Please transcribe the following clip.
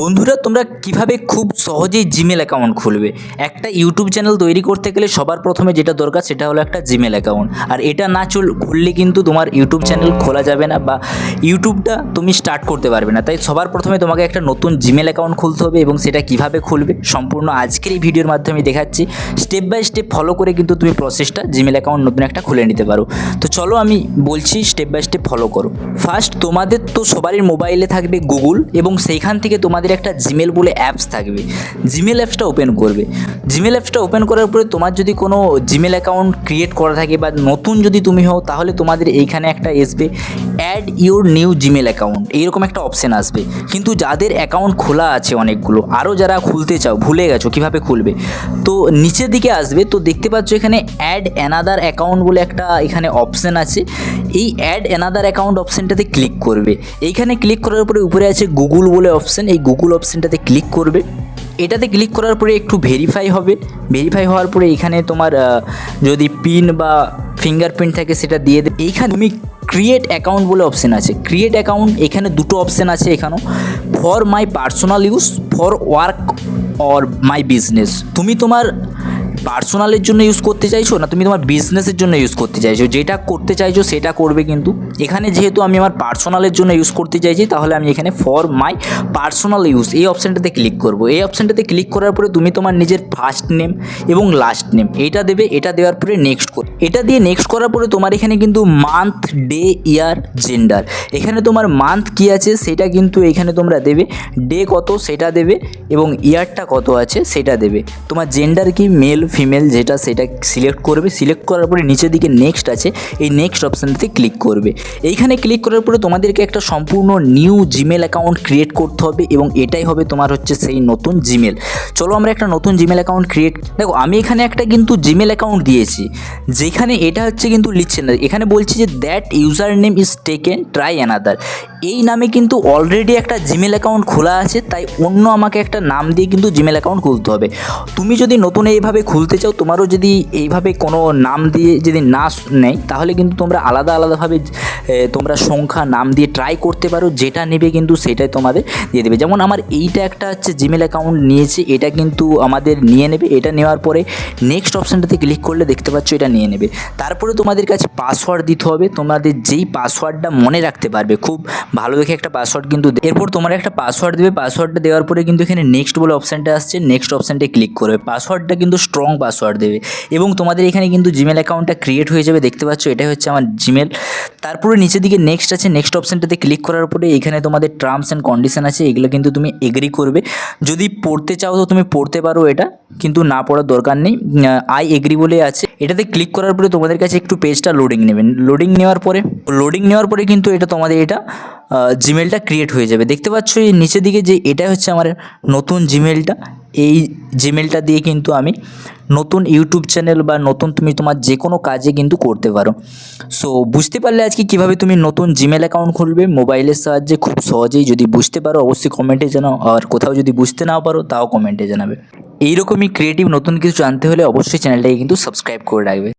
বন্ধুরা, তোমরা কীভাবে খুব সহজেই জিমেল অ্যাকাউন্ট খুলবে? একটা ইউটিউব চ্যানেল তৈরি করতে গেলে সবার প্রথমে যেটা দরকার সেটা হলো একটা জিমেল অ্যাকাউন্ট আর এটা না চল, খুললে কিন্তু তোমার ইউটিউব চ্যানেল খোলা যাবে না বা ইউটিউবটা তুমি স্টার্ট করতে পারবে না। তাই সবার প্রথমে তোমাকে একটা নতুন জিমেল অ্যাকাউন্ট খুলতে হবে এবং সেটা কীভাবে খুলবে সম্পূর্ণ আজকের এই ভিডিওর মাধ্যমে দেখাচ্ছি। স্টেপ বাই স্টেপ ফলো করে কিন্তু তুমি প্রসেসটা জিমেল অ্যাকাউন্ট নতুন একটা খুলে নিতে পারো। তো চলো আমি বলছি স্টেপ বাই স্টেপ ফলো করো। ফার্স্ট তোমাদের তো সবারই মোবাইলে থাকবে গুগল এবং সেইখান থেকে তোমাদের একটা জিমেল বলে অ্যাপস থাকবে। জিমেল অ্যাপসটা ওপেন করবে। জিমেল অ্যাপসটা ওপেন করার পরে তোমার যদি কোনো জিমেল অ্যাকাউন্ট ক্রিয়েট করা থাকে বা নতুন যদি তুমি হও, তাহলে তোমাদের এইখানে একটা আসবে add your new Gmail account এইরকম একটা অপশান আসবে। কিন্তু যাদের অ্যাকাউন্ট খোলা আছে অনেকগুলো আরও যারা খুলতে চাও, ভুলে গেছো কীভাবে খুলবে? তো নিচের দিকে আসবে, তো দেখতে পাচ্ছ এখানে অ্যাড অ্যানাদার অ্যাকাউন্ট বলে একটা এখানে অপশান আছে। এই অ্যাড অ্যানাদার অ্যাকাউন্ট অপশানটাতে ক্লিক করবে। এইখানে ক্লিক করার পরে উপরে আছে গুগল বলে অপশান এই গুগল অপশানটাতে ক্লিক করবে। এটাতে ক্লিক করার পরে একটু ভেরিফাই হবে। ভেরিফাই হওয়ার পরে এখানে তোমার যদি পিন বা ফিঙ্গারপ্রিন্ট থাকে সেটা দিয়ে দেবে এইখানে তুমি ক্রিয়েট অ্যাকাউন্ট বলে অপশান আছে। ক্রিয়েট অ্যাকাউন্ট এখানে দুটো অপশান আছে এখানেও। For my personal use for work or my business তুমি তোমার পার্সোনালের জন্য ইউজ করতে চাইছো না তুমি তোমার বিজনেসের জন্য ইউজ করতে চাইছো? যেটা করতে চাইছো সেটা করবে কিন্তু। এখানে যেহেতু আমি আমার পার্সোনালের জন্য ইউজ করতে চাইছি, তাহলে আমি এখানে ফর মাই পার্সোনাল ইউজ এই অপশানটাতে ক্লিক করব। এই অপশানটাতে ক্লিক করার পরে তুমি তোমার নিজের ফার্স্ট নেম এবং লাস্ট নেম এটা দেবে, এটা দেওয়ার পরে নেক্সট কর এটা দিয়ে নেক্সট করার পরে তোমার এখানে কিন্তু মান্থ ডে ইয়ার জেন্ডার এখানে তোমার মান্থ কী আছে সেটা কিন্তু এখানে তোমরা দেবে। ডে কত সেটা দেবে এবং ইয়ারটা কত আছে সেটা দেবে। তোমার জেন্ডার কি? মেল ফিমেল যেটা সেটা সিলেক্ট করবে সিলেক্ট করার পরে নিচের দিকে নেক্সট আছে, এই নেক্সট অপশানটাতে ক্লিক করবে। এইখানে ক্লিক করার পরে তোমাদেরকে একটা সম্পূর্ণ নিউ জিমেল অ্যাকাউন্ট ক্রিয়েট করতে হবে এবং এটাই হবে তোমার হচ্ছে সেই নতুন জিমেল চলো আমরা একটা নতুন জিমেল অ্যাকাউন্ট ক্রিয়েট দেখো, আমি এখানে একটা কিন্তু জিমেল অ্যাকাউন্ট দিয়েছি, যেখানে এটা হচ্ছে কিন্তু লিখছে না। এখানে বলছি যে that user name is taken try another এই নামে কিন্তু অলরেডি একটা জিমেল অ্যাকাউন্ট খোলা আছে, তাই অন্য আমাকে একটা নাম দিয়ে কিন্তু জিমেল অ্যাকাউন্ট খুলতে হবে। তুমি যদি নতুন এইভাবে খুলতে চাও, তোমারও যদি এইভাবে কোনো নাম দিয়ে যদি না নেয়, তাহলে কিন্তু তোমরা আলাদা আলাদাভাবে তোমরা সংখ্যা, নাম দিয়ে ট্রাই করতে পারো, যেটা নেবে কিন্তু সেটাই তোমাদের দিয়ে দেবে। যেমন আমার এইটা একটা হচ্ছে জিমেল অ্যাকাউন্ট নিয়েছে, এটা কিন্তু আমাদের নিয়ে নেবে, এটা নেওয়ার পরে নেক্সট অপশানটাতে ক্লিক করলে দেখতে পাচ্ছ এটা নিয়ে নেবে। তারপরে তোমাদের কাছে পাসওয়ার্ড দিতে হবে, তোমাদের যেই পাসওয়ার্ডটা মনে রাখতে পারবে, খুব ভালো দেখে একটা পাসওয়ার্ড কিন্তু এরপর তোমার একটা পাসওয়ার্ড দেবে পাসওয়ার্ডটা দেওয়ার পরে কিন্তু এখানে নেক্সট বলে অপশানটা আসছে নেক্সট অপশানটা ক্লিক করবে। পাসওয়ার্ডটা কিন্তু স্ট্রং পাসওয়ার্ড দেবে। এবং তোমাদের এখানে কিন্তু জিমেল অ্যাকাউন্টটা ক্রিয়েট হয়ে যাবে, দেখতে পাচ্ছ? এটাই হচ্ছে আমার জিমেল তারপরে নিচের দিকে নেক্সট আছে নেক্সট অপশানটাতে ক্লিক করার পরে এখানে তোমাদের টার্মস অ্যান্ড কন্ডিশন আছে, এগুলো কিন্তু তুমি এগ্রি করবে। যদি পড়তে চাও তো তুমি পড়তে পারো এটা, কিন্তু না পড়ার দরকার নেই। আই এগ্রি বলে আছে। এটাতে ক্লিক করার পরে তোমাদের কাছে একটু পেজটা লোডিং নেবেন। লোডিং নেওয়ার পরে লোডিং নেওয়ার পরে কিন্তু এটা তোমাদের এটা জিমেলটা ক্রিয়েট হয়ে যাবে। দেখতে পাচ্ছ এই নিচের দিকে যে এটা হচ্ছে আমার নতুন জিমেলটা এই জিমেলটা দিয়ে কিন্তু আমি নতুন ইউটিউব চ্যানেল বা নতুন তুমি তোমার যে কোনো কাজে কিন্তু করতে পারো। সো বুঝতে পারলে আজকে কীভাবে তুমি নতুন জিমেল অ্যাকাউন্ট খুলবে? মোবাইলের সাহায্যে খুব সহজেই যদি বুঝতে পারো, অবশ্যই কমেন্টে জানাও। আর কোথাও যদি বুঝতে নাও পারো, তাও কমেন্টে জানাবে। এইরকমই ক্রিয়েটিভ নতুন কিছু জানতে হলে অবশ্যই চ্যানেলটাকে কিন্তু সাবস্ক্রাইব করে রাখবে।